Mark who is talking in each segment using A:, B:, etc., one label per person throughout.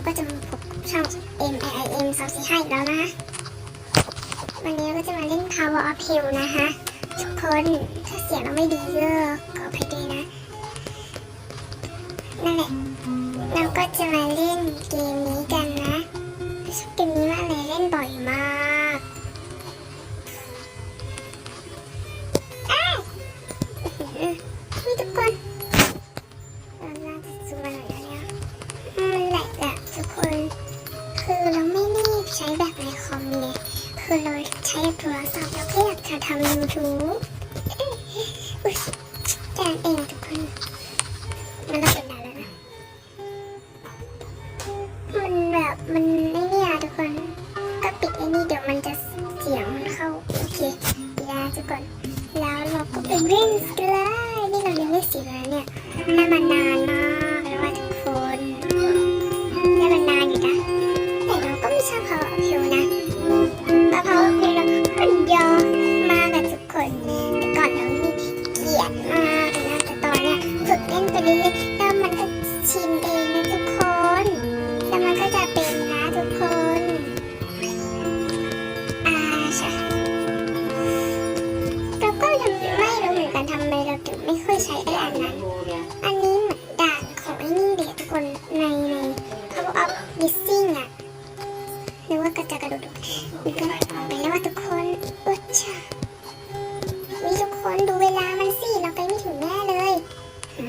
A: เราก็จะมาพบกับช่อง M I I M สองสี่ห้าอีกแล้วนะวันนี้เราก็จะมาเล่น Power of Hell นะคะทุกคนถ้าเสียงเราไม่ดีก็ขออภัยด้วยนะนั่นแหละเราก็จะมาเล่นเกมนี้กันนะชอบเกมนี้มากเลยเล่นบ่อยมากอ้าวนี่ทุกคน ทำยูทูบแค่เองทุกคนมันต้องเป็นนานแล้วนะมันแบบมันไอ้เนี่ยทุกคนก็ปิดไอ้นี่เดี๋ยวมันจะเสียงมันเข้าโอเคเวลาทุกคนแล้วเราก็ไปเล่นกันเลยนี่เราเรียนเลขสิบแล้วเนี่ยน่ามานนม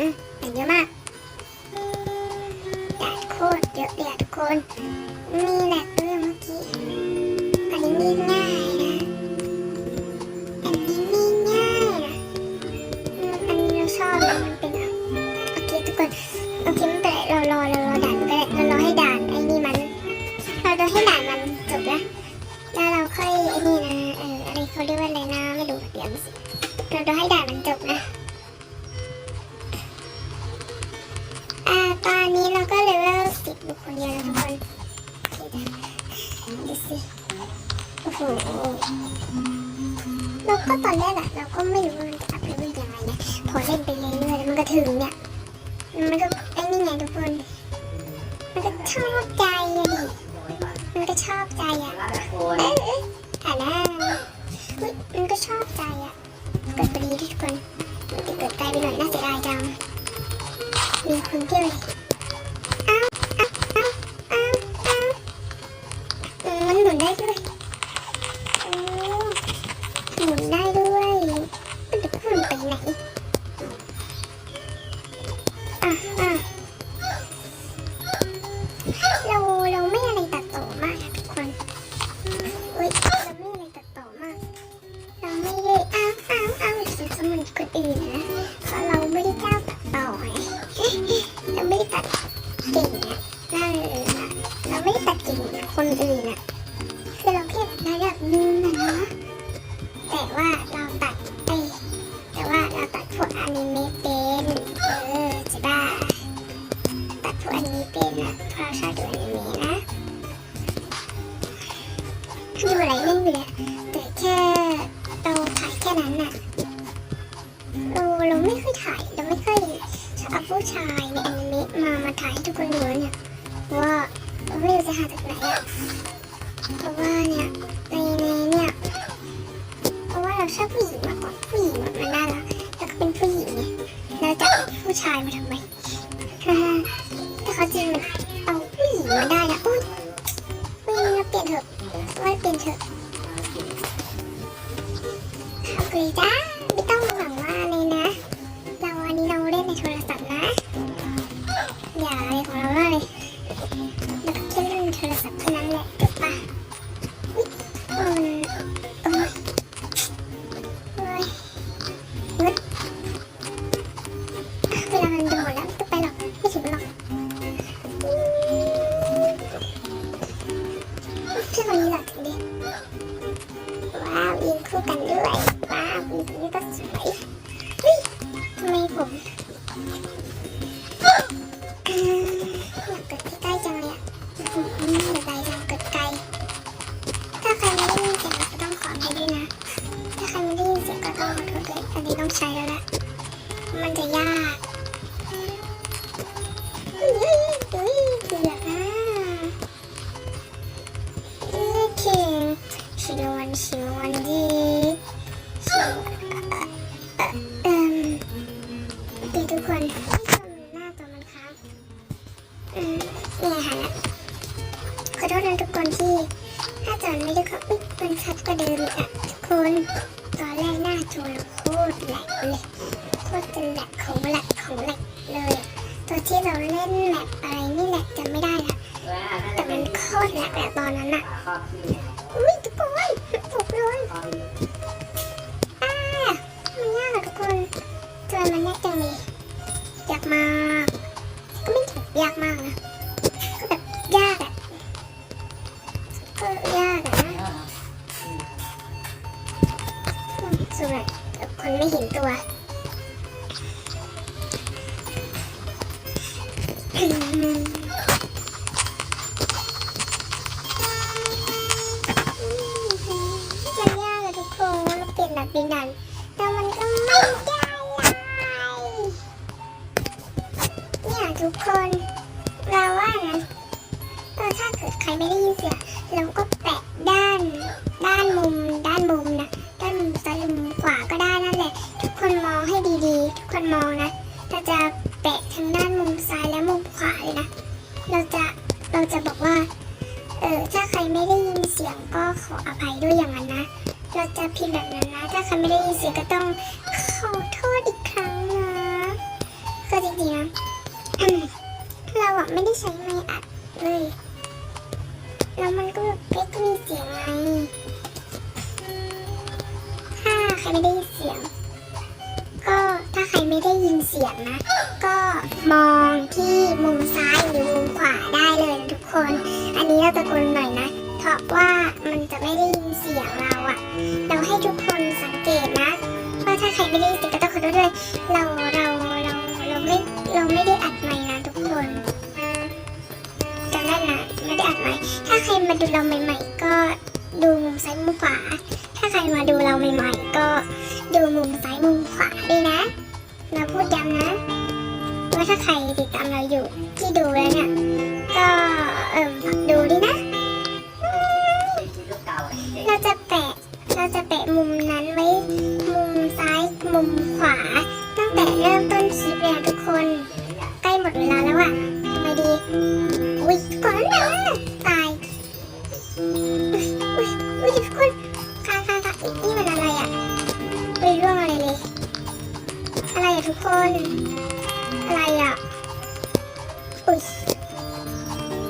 A: เยอะมากด่โคตรเยอะเลยะทุกคนมีแหลกด้วยเมื่อกี้อันนี้มีง่ายนะอันนี้มีง่ายนะอันนี้เราชอบนะมันเป็นอะโอเคทุกคนโอเคไม่เป็นไรเรารอเรารอด่านก็ได้เรารอให้ด่านไอ้นี่มัน เรารอให้ด่านมันจบนะแล้วเราค่อยไอ้นี่นะเอออะไรเขาเรียกว่าอะไรนะไม่รู้เดี๋ยวสิเรารอให้ด่านมันจบนะ ตอนนี้เราก็เลเวลสิบบุคคลเดียวแล้วทุกคนดูสิโอ้โหเราก็ตอนแรกอะเราก็ไม่รู้ว่ามันจะอัพเลเวลยังไงนะพอเล่นไปเรื่อยๆแล้วมันก็ถึงเนี่ยมันก็ เราเราไม่อะไรตัดต่อมากนะทุกคนเฮ้ยเราไม่อะไรตัดต่อมาก เราไม่ได้อ้าวอ้าวอ้าวจะสมุนคนอื่นนะเพราะเราไม่ได้กล้าตัดต่อไงเราไม่ได้ตัดเก่งนะนั่นเลยนะเราไม่ได้ตัดเก่งคนอื่นนะคือเราแค่ระดับหนึงนะเนาะแต่ว่าเราตัด เราตัดพวกอนิเมะเป็นเออใช่ป่ะตัดพวกอนิเมะเป็นนะเพราะเราชอบดูอนิเมะนะดูอะไรเล่นไปเลยแต่แค่เราถ่ายแค่นั้นน่ะเราเราไม่เคยถ่ายเราไม่เคยเอาผู้ชายในอนิเมะมามาถ่ายให้ทุกคนดูเนี่ยว่าไม่รู้จะหาจากไหนอะเพราะว่าเนี่ยในในเนี่ยเพราะว่าเราชอบผู้หญิงมากกว่าผู้หญิงมันน่ารัก เป็นผู้หญิงไงเราจะผู้ชายมาทำไมถ้าเขาจริงมันเอาผู้หญิงมาได้นะอุ้ยไม่เราเปลี่ยนเถอะว่าเปลี่ยนเถอะี่ก็สวยทำไมผมกดใกล้จังเลยอะผมเสียดาจังกดไกลถ้าใครไม่ได้ยินเสียงก็ต้องขอให้ด้วยนะ ถ้าใครไม่ได้ยินเสียงก็ต้องขอโทษด้วยอันนี้ต้องใช้แล้วละมันจะยากชิลวันชิลวันดี ล่นแมปอะไรนี่แหละจำไม่ได้ละแต่มันโคตรแหลกอะตอนนั้นอะอุ้ยทุกคนตกเลยอ่ามันยากอะทุกคนจอมันยากจังเลยยากมากก็ไม่ถึงยากมากนะก็แบบยากอะก็ยากอะนะส่วนแบบคนไม่เห็นตัว มมันยากละทุกคนเราเปลี่ยนดันเป็นดันแต่มันก็ไม่ได้เลยเนี่ยทุกคนเราว่านะเออถ้าเกิดใครไม่ได้ยินเสียงเราก็ ไม่ได้ใช้ไม้อัดเลย แล้วมันก็แบบไม่มีเสียงไงถ้าใครไม่ได้ยินเสียง ก็ถ้าใครไม่ได้ยินเสียงนะ ก็มองที่มุมซ้ายหรือมุมขวาได้เลยทุกคน อันนี้เราตะโกนหน่อยนะ เพราะว่ามันจะไม่ได้ยินเสียงเราอะเราให้ทุกคนสังเกตนะ ว่าถ้าใครไม่ได้ยินเสียงก็ต้องขอโทษด้วยเรา ครมาดูเราใหม่ ๆ ก็ดูมุมซ้ายมุมขวา ถ้าใครมาดูเราใหม่ ๆ ก็ดูมุมซ้ายมุมขวาด้วยนะ เราพูดย้ำนะ ว่าถ้าใครติดตามเราอยู่ที่ดูแล้วเนี่ย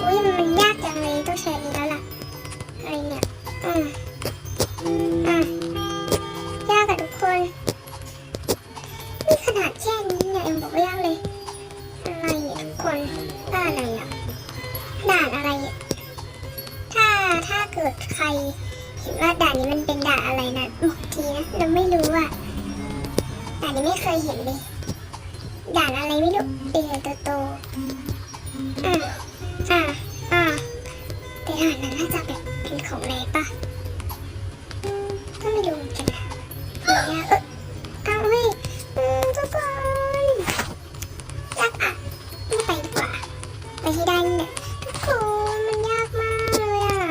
A: อุ้ยมันยากจังเลยต้องใช้นี้แล้วล่ะอะไรเนี่ยอืมอะยากอะทุกคนนี่ขนาดแค่นี้เนี่ยยังบอกว่ายากเลยอะไรเนี่ยทุกคนด่านอะไรอะด่านอะไร ถ้าถ้าเกิดใครเห็นว่าด่านนี้มันเป็นด่านอะไรนะบอกทีนะเราไม่รู้อะด่านนี้ไม่เคยเห็นเลยด่านอะไรไม่รู้เป็นโตๆอะอะอะ แต่ด่านน่าจะแบบเป็นของอะไรปะก็ไม่รู้เหมือนกันนะเดี๋ยวเออเอาเฮ้ยอืมทุกคนยากอะไม่ไปดีกว่าไปที่ด้านเนี่ยทุกคนมันยากมากเลยอะ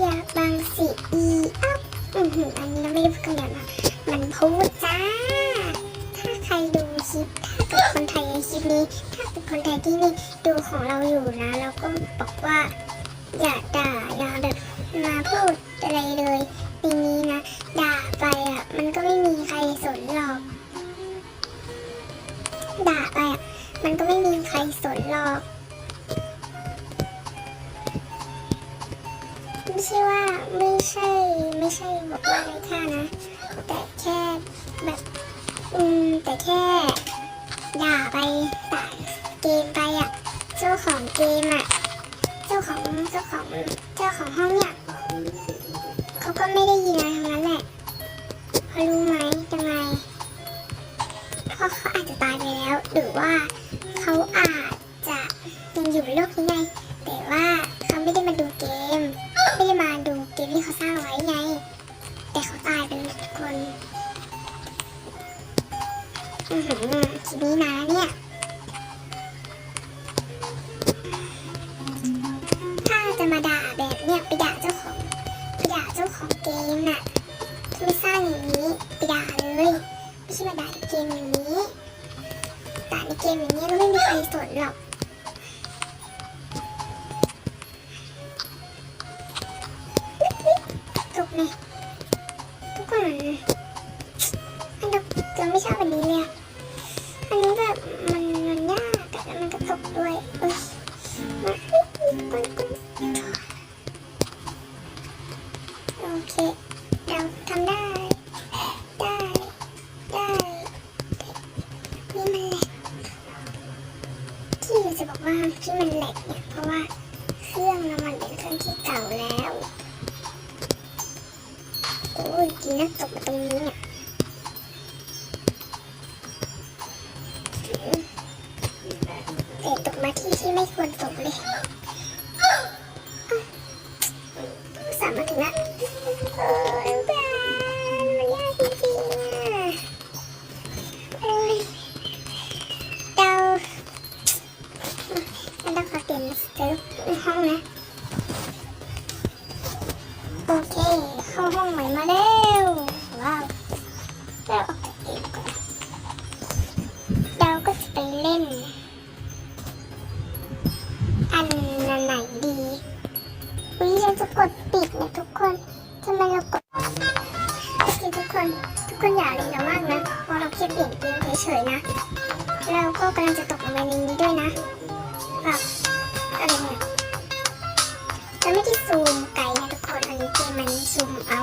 A: อยากบางสีอีอัพอือหืออันนี้เราไม่ได้พูดกันแบบมันพูด นี้ ถ้าเป็นคนไทยที่นี่ดูของเราอยู่นะเราก็บอกว่า อย่าด่าอย่าแบบมาพูดอะไรเลยในนี้นะ ด่าไปอะ มันก็ไม่มีใครสนหรอก ด่าไปอะ มันก็ไม่มีใครสนหรอกไม่ใช่ว่าไม่ใช่ไม่ใช่บอกว่าไรค่านะ แต่แค่แบบ อืมแต่แค่ ด่าไปต่าเกมไปอะเจ้าของเกมอะเจ้าของเจ้าของเจ้าของห้องเนี่ยเขาก็ไม่ได้ยินอะไรทั้งนั้นแหละเพราะรู้ไหมยังไมเพราะเขาอาจจะตายไปแล้ว หรือว่าเขาอาจจะยังอยู่โลกนี้ไง ขเกมน่ะไม่สร้างอย่างนี้ไปด่าเลยไม่ใช่มาด่าในเกมอย่างนี้ด่าในเกมอย่างนี้ก็ไม่มีใครสนหรอก แต่ตกมาที่ที่ไม่ควรตกเลยสามมาถึงละโอ้ยบ้ามันยากจริงๆอะโอ้ยเดาแล้วเราขอเปลี่ยนเซิร์ฟห้องนะ โอเค เข้าห้องใหม่มาแล้ว ว้าวเรา น อันไหนดีวิเราจะกดปิดนะทุกคนทำไมเรากดโอเคทุกคน ทุกคนอย่าเลยเรามากนะเพราะเราแค่เปลี่ยนเกมเฉยๆนะ เราก็กำลังจะตกลงไปในนี้ด้วยนะแบบอะไรเนี่ยจะไม่ได้ซูมไกลนะทุกคน อันนี้เกมมันซูมเอา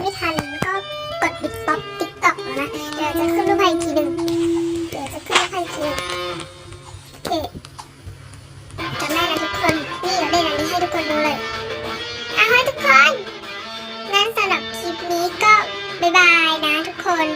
A: ไม่ทันก็กดบิ๊กป๊อปติ๊กต็อกนะเดี๋ยวจะขึ้นรูปให้อีกทีหนึ่งเดี๋ยวจะขึ้นรูปให้อีกทีโอเคจำได้นะทุกคนนี่เราได้อันนี้ให้ทุกคนดูเลยเอาให้ทุกคนงั้นสำหรับคลิปนี้ก็บ๊ายบายนะทุกคน